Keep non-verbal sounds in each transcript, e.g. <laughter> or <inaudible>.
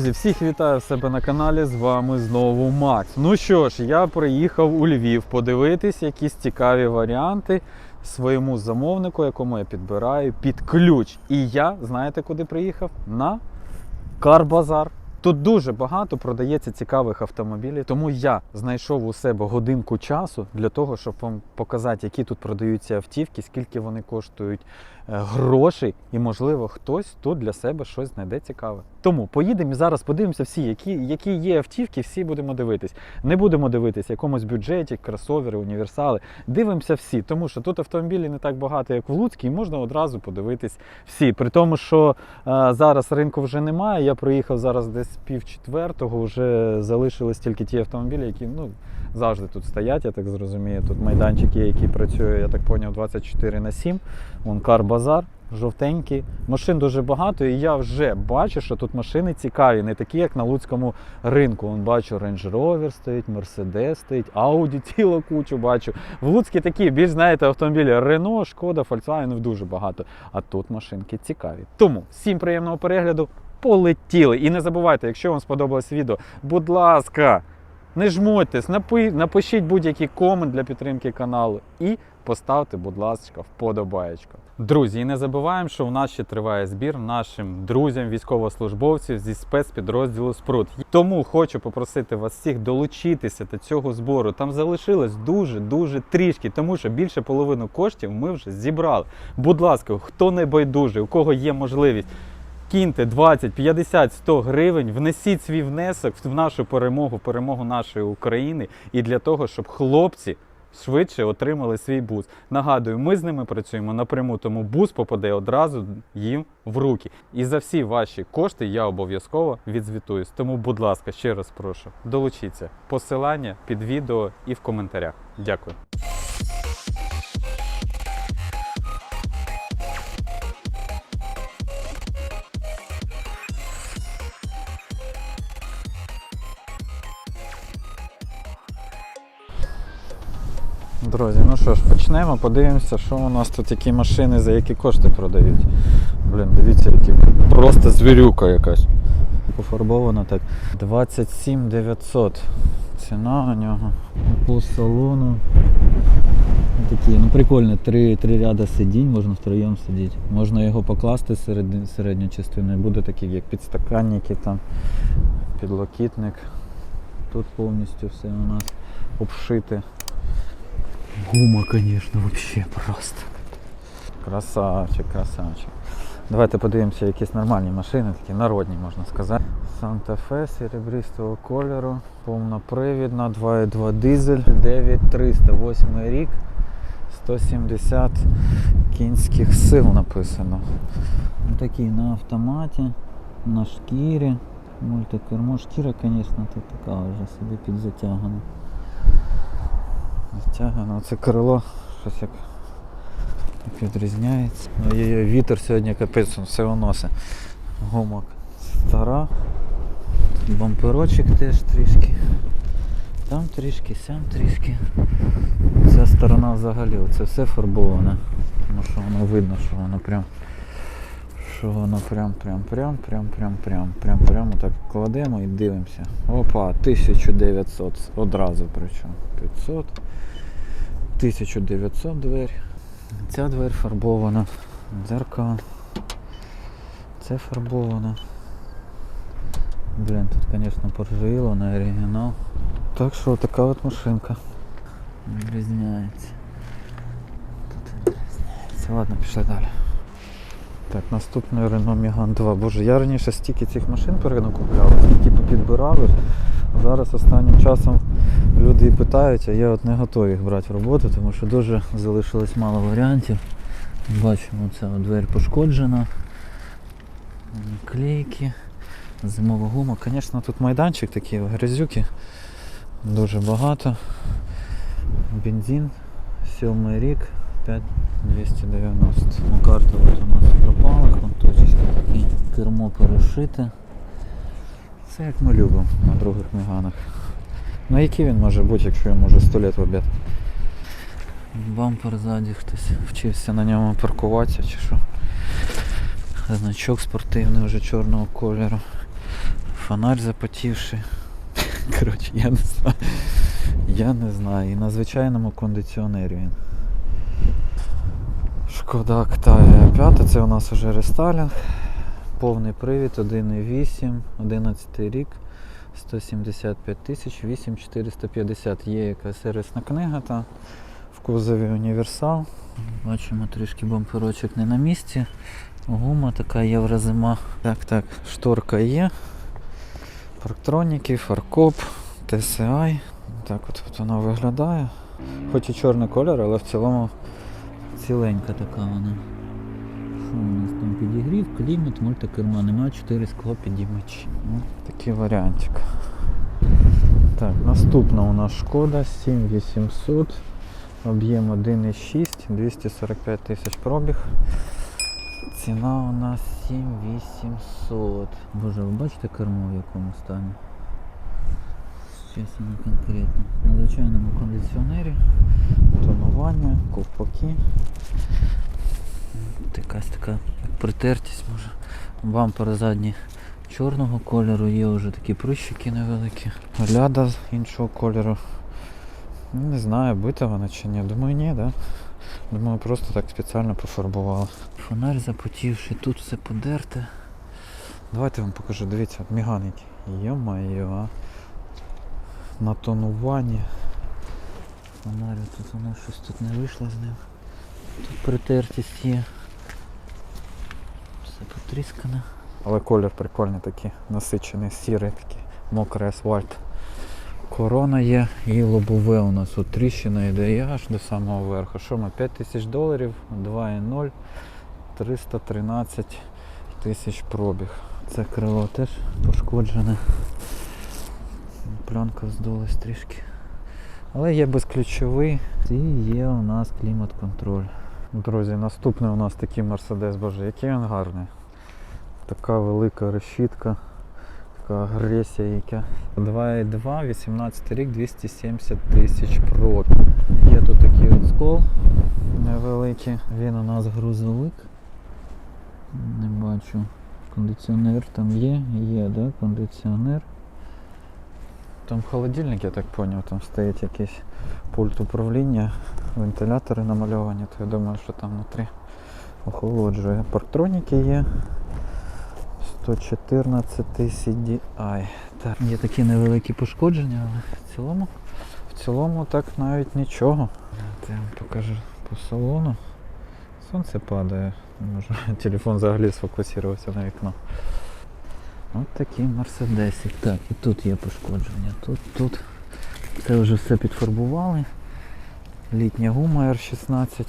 Друзі, всіх вітаю в себе на каналі. З вами знову Макс. Ну що ж, я приїхав у Львів подивитись якісь цікаві варіанти своєму замовнику, якому я підбираю під ключ. І я, знаєте, куди приїхав? На Карбазар. Тут дуже багато продається цікавих автомобілів, тому я знайшов у себе годинку часу для того, щоб вам показати, які тут продаються автівки, скільки вони коштують е, грошей, і можливо хтось тут для себе щось знайде цікаве. Тому поїдемо і зараз подивимося всі, які, які є автівки, всі будемо дивитись. Не будемо дивитись якомусь бюджеті, кросовери, універсали. Дивимося всі, тому що тут автомобілів не так багато, як в Луцькій, і можна одразу подивитись всі. При тому, що е, зараз ринку вже немає. Я приїхав зараз десь пів четвертого, вже залишились тільки ті автомобілі, які ну, завжди тут стоять, я так зрозумію. Тут майданчик є, який працює, я так зрозумів, 24 на 7. Вон кар-базар, жовтенький. Машин дуже багато, і я вже бачу, що тут машини цікаві, не такі, як на Луцькому ринку. Вон бачу Range Rover стоїть, Mercedes стоїть, Audi <laughs> цілу кучу бачу. В Луцькі такі, більш знаєте, автомобілі Renault, Шкода, Volkswagen дуже багато. А тут машинки цікаві. Тому всім приємного перегляду. Полетіли. І не забувайте, якщо вам сподобалось відео, будь ласка, не жмотьтесь, напи- напишіть будь-який комент для підтримки каналу і поставте, будь ласка, вподобаєчку. Друзі, і не забуваємо, що в нас ще триває збір нашим друзям, військовослужбовців зі спецпідрозділу Спрут. Тому хочу попросити вас всіх долучитися до цього збору. Там залишилось дуже дуже трішки, тому що більше половини коштів ми вже зібрали. Будь ласка, хто не байдужий, у кого є можливість. Киньте 20, 50, 100 гривень, внесіть свій внесок в нашу перемогу, в перемогу нашої України і для того, щоб хлопці швидше отримали свій бус. Нагадую, ми з ними працюємо напряму, тому бус попаде одразу їм в руки. І за всі ваші кошти я обов'язково відзвітуюсь. Тому, будь ласка, ще раз прошу, долучіться. Посилання під відео і в коментарях. Дякую. Друзі, ну що ж, почнемо, подивимося, що у нас тут які машини, за які кошти продають. Блін, дивіться, які просто звірюка якась. Пофарбовано так. 27 900. Ціна у нього. По салону. Такі, ну прикольно, три, три ряда сидінь, можна втроєм сидіти. Можна його покласти серед, середню частину. Буде такі, як підстаканники, там, підлокітник. Тут повністю все у нас обшите. Гума, конечно, вообще просто. Красавчик, красавчик. Давайте подивимося якісь нормальні машини, такі народні, можна сказати. Санта-Фе серебристого кольору, повнопривідна, 2.2 дизель, 9308 рік, 170 кінських сил написано. Ну, Такий на автоматі, на шкірі. Мультикермо шкіра, звісно, така вже собі підзатягана. Затягано. Це крило щось як відрізняється. Ой-ой-ой, вітер сьогодні капець, все виносить. Гумок стара. Тут бамперочок теж трішки. Там трішки, сям трішки. Ця сторона взагалі, це все фарбоване. Тому що воно видно, що воно прям. Що воно прям прям прям прям прям прям прям прямо так кладемо і дивимося. Опа, 1900 одразу причому. 500. 1900 двері. Ця двері фарбована. Дзеркало. Це фарбовано. Блін, тут, звісно, поржавіло на оригінал. Так що така от машинка. Відрізняється. Тут відрізняється. Ладно, пішли далі. Так, наступний Renault Megane 2. Боже, я раніше стільки цих машин перенакупляв, стільки підбирали. Зараз останнім часом люди і питають, а я от не готовий їх брати в роботу, тому що дуже залишилось мало варіантів. Бачимо, ця от двері пошкоджена. Клейки, зимова гума. Звісно, тут майданчик такий, грязюки. Дуже багато. Бензин, сьомий рік, 5290. Ну, карта от у нас пропала, точечки такі. Кермо перешите. Це як ми любимо на других меганах. Ну який він може бути, якщо йому вже 100 лет в обід? Бампер ззаді хтось вчився на ньому паркуватися чи що. Значок спортивний вже чорного кольору. фонарь запотівший. Коротше, я не знаю. Я не знаю. І на звичайному кондиціонері він. Шкода Octavia 5, це у нас вже рестайлінг. Повний привід 1.8, 11 рік, 175 тисяч, 8450 є якась сервісна книга та в кузові універсал. Бачимо трішки бамперочок не на місці. Гума така єврозима. Так, так, шторка є. Парктроніки, фаркоп, TSI. Так от, от вона виглядає. Хоч і чорний колір, але в цілому ціленька така вона. Що у нас там підігрів, клімат, мультикерма, немає 4 скло підіймачі. Ну, такий варіантик. Так, наступна у нас шкода 7800, об'єм 1,6, 245 тисяч пробіг. Ціна у нас 7800. Боже, ви бачите кермо в якому стані? Чесно, конкретно. На звичайному кондиціонері, тонування, ковпаки. Якась така притертість може. Бампер задній чорного кольору, є вже такі прищики невеликі. Ляда з іншого кольору. Не знаю, бита вона чи ні. Думаю, ні, да? Думаю, просто так спеціально пофарбували. Фонарь запотівший, тут все подерте. Давайте вам покажу, дивіться, міганить. Йо-моє, а. На тонуванні. Фонарь тут воно щось тут не вийшло з ним. Тут притертість є. Все потріскане. Але колір прикольний такий, насичений, сірий такий, мокрий асфальт. Корона є і лобове у нас от тріщина йде і аж до самого верху. Що ми? 5 тисяч доларів, 2,0, 313 тисяч пробіг. Це крило теж пошкоджене. Пленка здулась трішки. Але є безключовий і є у нас клімат-контроль. Друзі, наступний у нас такий Мерседес, боже, який він гарний. Така велика решітка, така агресія яка. 2,2, 18 рік, 270 тисяч пробіг. Є тут такий от скол невеликий. Він у нас грузовик. Не бачу. Кондиціонер там є, є, да, кондиціонер. Там холодильник, я так зрозумів, там стоїть якийсь пульт управління, вентилятори намальовані, то я думаю, що там внутрі охолоджує. Парктроніки є. 114 CDI. Так, є такі невеликі пошкодження, але в цілому, в цілому так навіть нічого. Я вам покажу по салону. Сонце падає. Можу. <laughs> Телефон взагалі сфокусувався на вікно. От такий мерседесик. Так, і тут є пошкодження. Тут, тут. Це вже все підфарбували. Літня гума R16. Ось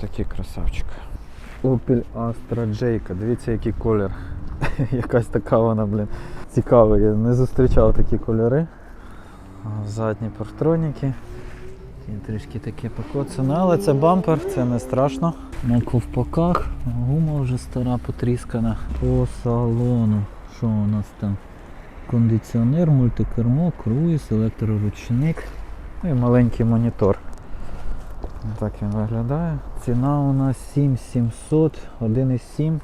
Такий красавчик. Opel Astra J. Дивіться який колір. <laughs> Якась така вона, блін, цікава. Я не зустрічав такі кольори. Задні парктроніки. Є трішки таке покоцане, але це бампер, це не страшно. На ковпаках гума вже стара потріскана. По салону. Що у нас там? Кондиціонер, мультикермо, круїз, електроручник. Ну і маленький монітор. Так він виглядає. Ціна у нас 7700, 1,7.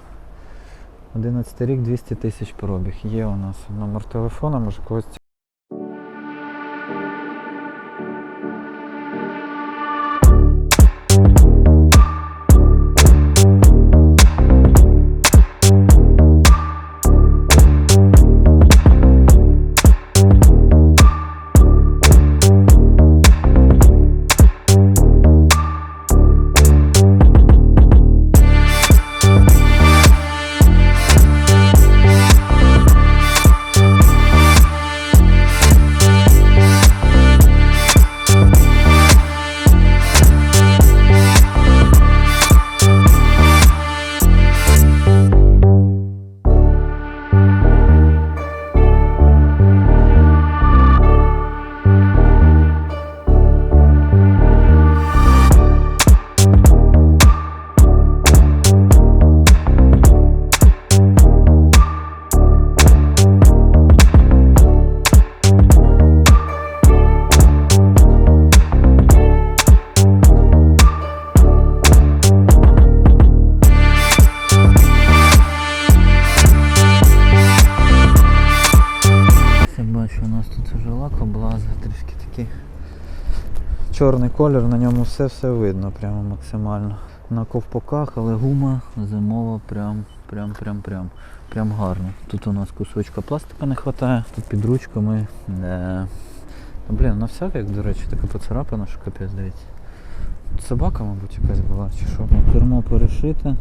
11 рік 200 тисяч пробіг. Є у нас номер телефона, може когось колір, на ньому все-все видно, прямо максимально. На ковпаках, але гума зимова прям, прям, прям, прям. Прям гарно. Тут у нас кусочка пластика не вистачає, тут під ручками. Не. Ну, Блін, на всяк, як, до речі, така поцарапана, що капець дивіться. Собака, мабуть, якась була, чи що? Ну, Кермо перешите.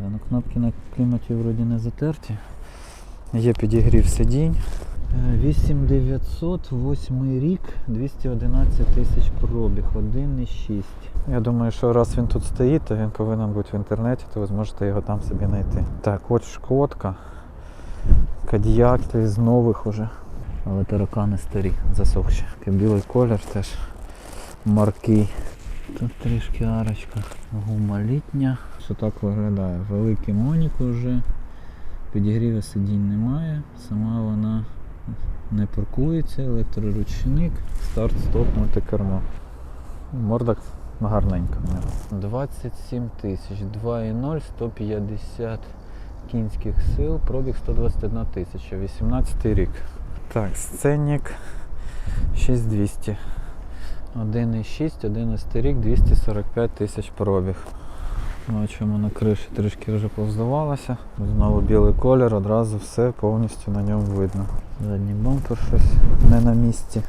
Да, ну, кнопки на кліматі вроді не затерті. Є підігрів сидінь. Е, 8900, 8 рік, 211 тисяч пробіг, 1,6. Я думаю, що раз він тут стоїть, то він повинен бути в інтернеті, то ви зможете його там собі знайти. Так, от шкодка. Кадіяк з нових уже. Але таракани старі. Засохші. Такий білий колір теж маркий. Тут трішки арочка. Гума літня. Що так виглядає? Великий монік уже. Підігріву сидінь немає. Сама вона не паркується, електроручник. Старт-стоп мультикермо. Морда гарненька. в нього. 27 тисяч, 2,0, 150 кінських сил, пробіг 121 тисяча, 18 рік. Так, сценник 6200. 1,6, 11 рік, 245 тисяч пробіг. Бачимо на криші трішки вже повздавалося. Знову білий колір, одразу все повністю на ньому видно. Задній бампер щось. Не на місці.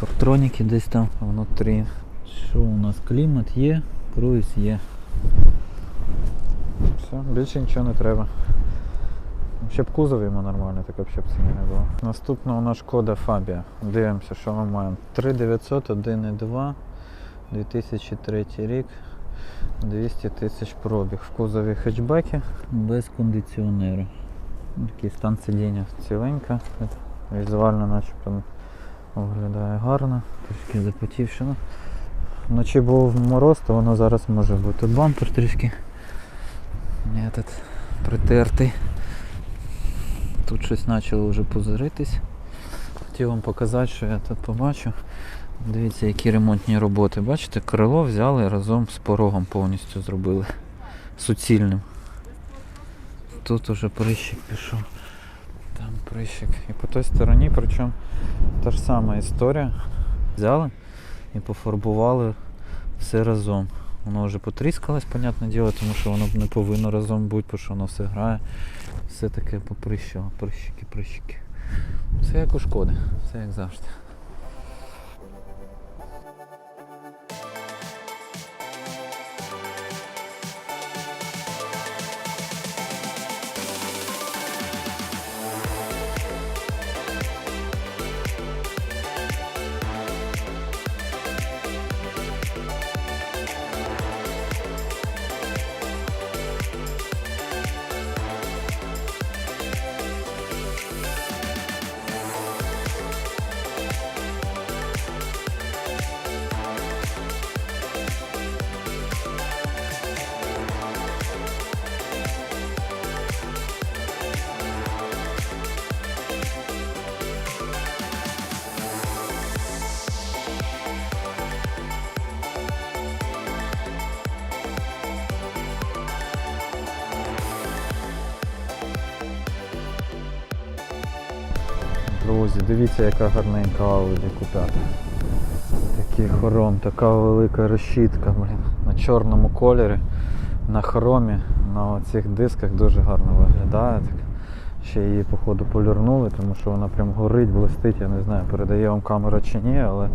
Парктроніки десь там. Внутрі. Що у нас? Клімат є, круїз є. Все, більше нічого не треба. Ще б кузов йому нормально, так взагалі б ціни не було. Наступна у нас шкода Фабія. Дивимося, що ми маємо. 3900, 1,2, 2003 рік, 200 тисяч пробіг. В кузові хетчбеки. Без кондиціонеру. Такий стан сидіння ціленька. Візуально начебто виглядає гарно. Трішки запотівшено. Вночі був мороз, то воно зараз може бути. Бампер трішки этот, притертий. Тут щось почало вже позоритись. Хотів вам показати, що я тут побачив. Дивіться, які ремонтні роботи. Бачите, крило взяли разом з порогом повністю зробили. Суцільним. Тут уже прищик пішов. Там прищик. І по той стороні, причому та ж сама історія. Взяли і пофарбували все разом. Воно вже потріскалось, понятне діло, тому що воно не повинно разом бути, тому що воно все грає. Все таке поприщало. Прищики, прищики. Все як у шкоди, все як завжди. Друзі, дивіться, яка гарненька Audi Q5. Такий хором, така велика решітка, блін. На чорному кольорі, на хромі, на оцих дисках дуже гарно виглядає. Так. Ще її, походу, полірнули, тому що вона прям горить, блистить, я не знаю, передає вам камера чи ні, але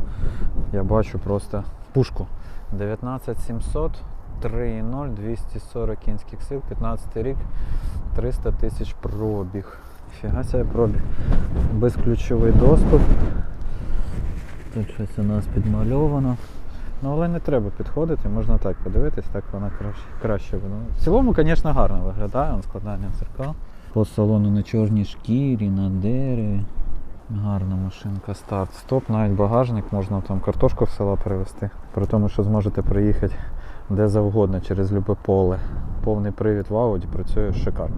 я бачу просто пушку. 19700, 3.0, 240 кінських сил, 15 рік, 300 тисяч пробіг. Фіга себе пробіг. Безключовий доступ. Тут щось у нас підмальовано. Ну, але не треба підходити, можна так подивитись, так вона краще, краще буде. В цілому, звісно, гарно виглядає, он складання дзеркал. По салону на чорній шкірі, на дереві. Гарна машинка, старт, стоп, навіть багажник, можна там картошку в села перевезти. При тому, що зможете приїхати де завгодно, через любе поле. Повний привід в Audi працює шикарно.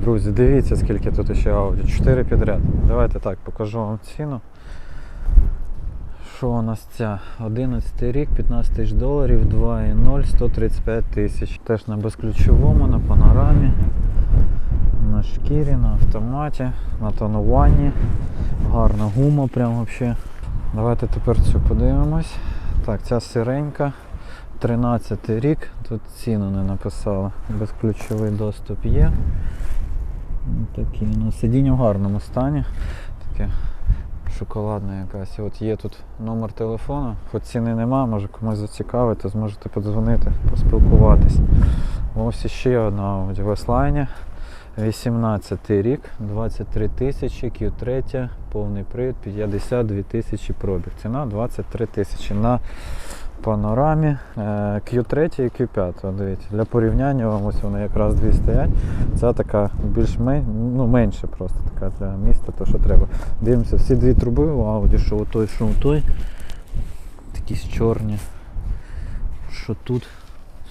Друзі, дивіться, скільки тут ще Audi. 4 підряд. Давайте так, покажу вам ціну. Що у нас ця? 11 рік, 15 тисяч доларів, 2,0, 135 тисяч. Теж на безключовому, на панорамі. на шкірі, на автоматі, на тонуванні. Гарна гума, прям вообще. Давайте тепер цю подивимось. Так, ця сиренька. 13 рік, тут ціну не написали. Безключовий доступ є. Такі, ну, сидіння в гарному стані. Таке шоколадне якась. От є тут номер телефону, хоч ціни нема, може комусь зацікавить, то зможете подзвонити, поспілкуватись. Ось іще одна Audi в 18 рік, 23 тисячі, Q3, повний привід, 52 тисячі пробіг. Ціна 23 тисячі на панорамі. Е, Q3 і Q5. Дивіться, для порівняння вам ось вони якраз дві стоять. Це така більш ну, менше просто така для міста, то що треба. Дивимося, всі дві труби у Audi, що у той, що той. Такі чорні. Що тут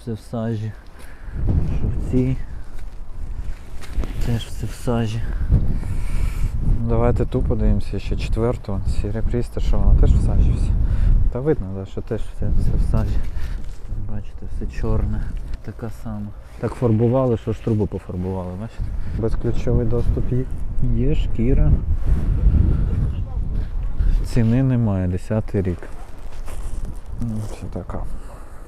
все в сажі, що в цій. Теж все в сажі. Давайте ту подивимося, ще четверту. Сіря Пріста, що вона теж в сажі все. Та видно, да, що теж все, все в сажі. Бачите, все чорне. Така сама. Так фарбували, що ж трубу пофарбували, бачите? Безключовий доступ є. Є шкіра. Ціни немає, 10 рік. Ну, Все така.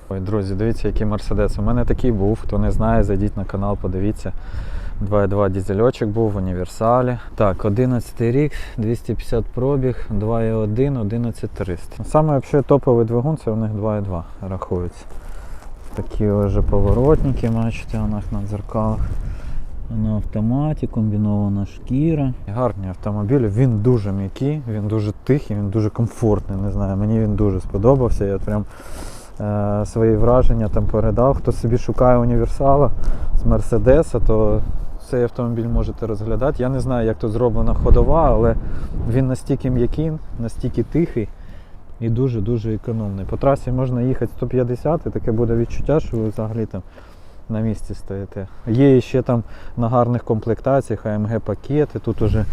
Ой, друзі, дивіться, який мерседес. У мене такий був. Хто не знає, зайдіть на канал, подивіться. 2.2 дізельочок був в універсалі. Так, 11 рік, 250 пробіг, 2.1, 11300. Саме взагалі топовий двигун це у них 2.2 рахується. Такі вже поворотники, бачите, у них на дзеркалах. На автоматі, комбінована шкіра. Гарні автомобілі, він дуже м'який, він дуже тихий, він дуже комфортний. Не знаю, мені він дуже сподобався. Я прям свої враження там передав. Хто собі шукає універсала з Мерседеса, то цей автомобіль можете розглядати. Я не знаю, як тут зроблена ходова, але він настільки м'який, настільки тихий і дуже-дуже економний. По трасі можна їхати 150 і таке буде відчуття, що ви взагалі там на місці стоїте. Є ще там на гарних комплектаціях AMG пакети, тут уже е,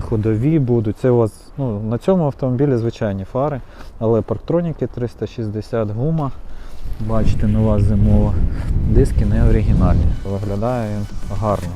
ходові будуть. Це у вас ну, на цьому автомобілі звичайні фари, але парктроніки 360 гума. Бачите, нова зимова. Диски не оригінальні. Виглядає він гарно.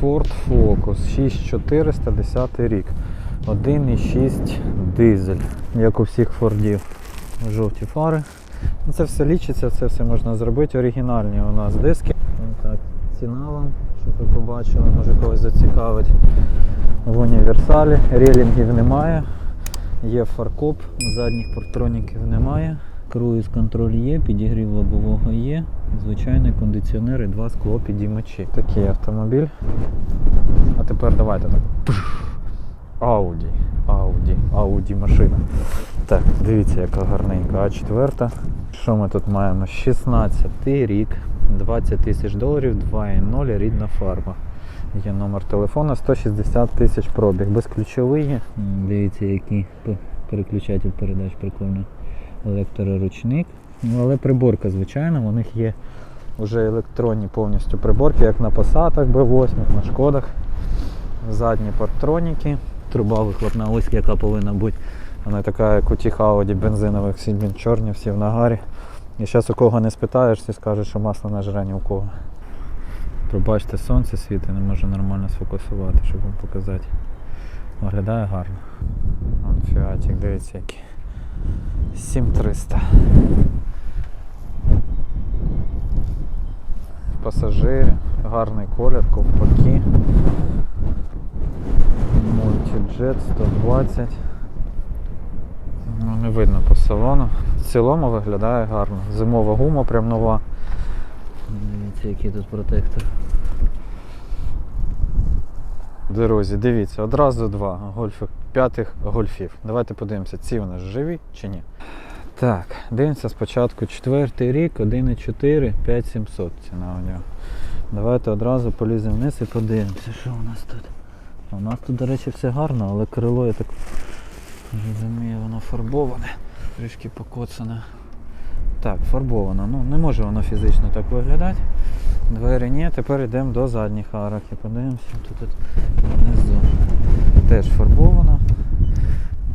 Ford Focus 6400, 10 рік. 1,6 дизель, як у всіх фордів. Жовті фари. Ну, Це все лічиться, це все можна зробити. Оригінальні у нас диски. Так, ціна вам, щоб ви побачили, може когось зацікавить. В універсалі. Релінгів немає. Є фаркоп, задніх парктроніків немає. Круїз контроль є, підігрів лобового є. Звичайний кондиціонер і два скло підіймачі. Такий автомобіль. А тепер давайте так. Ауді. Ауді. Ауді машина. Так, дивіться, яка гарненька А4. Що ми тут маємо? 16 рік, 20 тисяч доларів, 2.0 рідна фарба. Є номер телефона 160 тисяч пробіг. Безключовий. Дивіться, який переключатель передач прикольно. Електроручник. Ну, але приборка, звичайно, у них є вже електронні повністю приборки, як на посадах B8, на шкодах. задні парктроніки. Труба вихлопна, ось яка повинна бути. Вона така, як у тих Audi бензинових, всі чорні, всі в нагарі. І зараз у кого не спитаєш, всі скажуть, що масло не жре ні у кого. Пробачте, сонце світить, не можу нормально сфокусувати, щоб вам показати. Виглядає гарно. Вон фіатик, дивіться який. 7300. Пасажири, гарний колір, ковпаки. Мультиджет 120. Ну, не видно по салону. В цілому виглядає гарно. Зимова гума прям нова. Дивіться, який тут протектор. Друзі, дивіться, одразу два гольфи, п'ятих гольфів. Давайте подивимося, ці у нас живі чи ні. Так, дивимося спочатку четвертий рік, 1,4, 5700 ціна у нього. Давайте одразу поліземо вниз і подивимося. Що у нас тут? У нас тут, до речі, все гарно, але крило, я так розумію, воно фарбоване. Трішки покоцане. Так, фарбовано. Ну, не може воно фізично так виглядати. Двері ні, тепер йдемо до задніх арок і подивимося. Тут внизу. Теж фарбовано.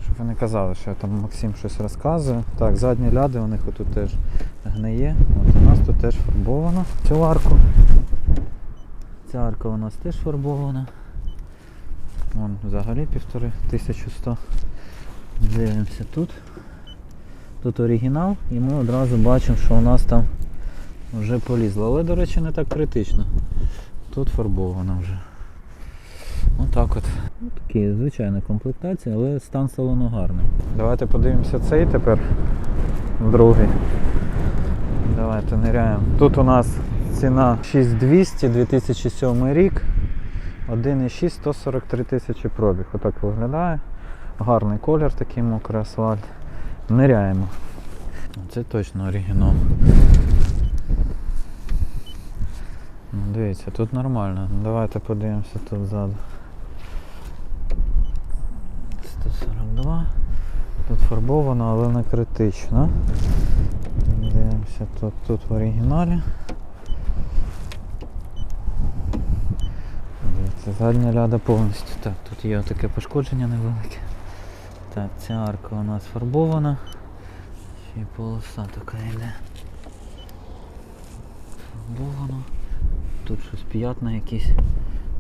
Щоб ви не казали, що там Максим щось розказує. Так, задні ляди у них отут теж гниє. От у нас тут теж фарбовано. Цю арку. Ця арка у нас теж фарбована. Вон взагалі півтори 1100. Дивимося тут. Тут оригінал і ми одразу бачимо, що у нас там вже полізло. Але, до речі, не так критично. Тут фарбовано вже. Отак от. Ну, такі звичайна комплектація, але стан салону гарний. Давайте подивимося цей тепер. Другий. Давайте ниряємо. Тут у нас ціна 6200 2007 рік. 1,6 143 тисячі пробіг. Отак виглядає. Гарний колір, такий мокрий асфальт. Ниряємо. Це точно оригінал. Ну, Дивіться, тут нормально. Давайте подивимося тут ззаду. 142. Тут фарбовано, але не критично. Дивимося тут, тут в оригіналі. Дивіться, задня ляда повністю. Так, тут є таке пошкодження невелике. Так, ця арка у нас фарбована. Ще й полоса така йде. Фарбовано. Тут щось п'ятна якісь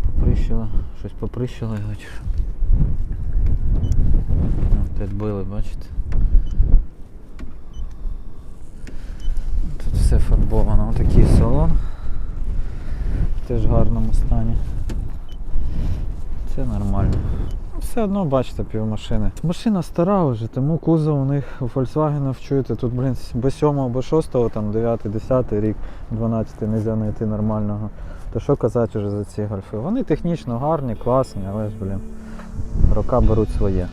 поприщило, щось поприщило його чи що. От відбили, бачите? Тут все фарбовано. Отакий салон. Теж в гарному стані. Це нормально. Все одно бачите півмашини. Машина стара вже, тому кузов у них у Volkswagen чуєте, тут, блін, без 7 або 6, там 9, 10 рік, 12 не знайти нормального. То що казати вже за ці гольфи? Вони технічно гарні, класні, але ж, блін, рока беруть своє.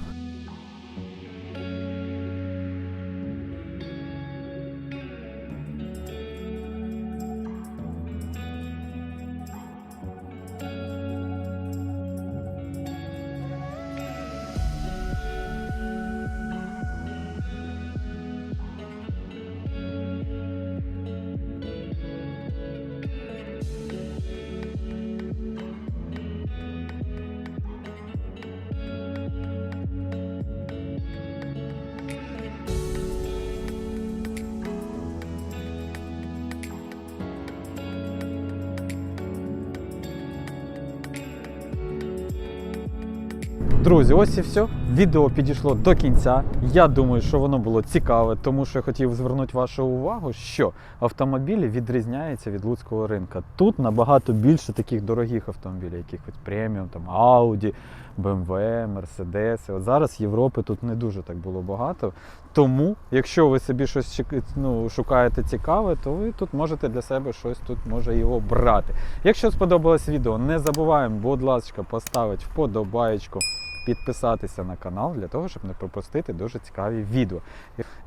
Друзі, ось і все. Відео підійшло до кінця. Я думаю, що воно було цікаве, тому що я хотів звернути вашу увагу, що автомобілі відрізняються від луцького ринка. Тут набагато більше таких дорогих автомобілів, якихось преміум, там Audi, BMW, Mercedes. От зараз Європи тут не дуже так було багато. Тому, якщо ви собі щось ну, шукаєте цікаве, то ви тут можете для себе щось тут може і обрати. Якщо сподобалось відео, не забуваємо, будь ласка, поставити вподобаєчку, підписатися на канал для того, щоб не пропустити дуже цікаві відео.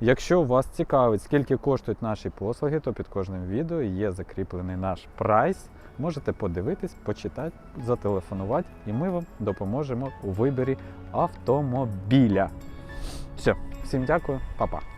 Якщо вас цікавить, скільки коштують наші послуги, то під кожним відео є закріплений наш прайс. Можете подивитись, почитати, зателефонувати, і ми вам допоможемо у виборі автомобіля. Все, всім дякую, па-па.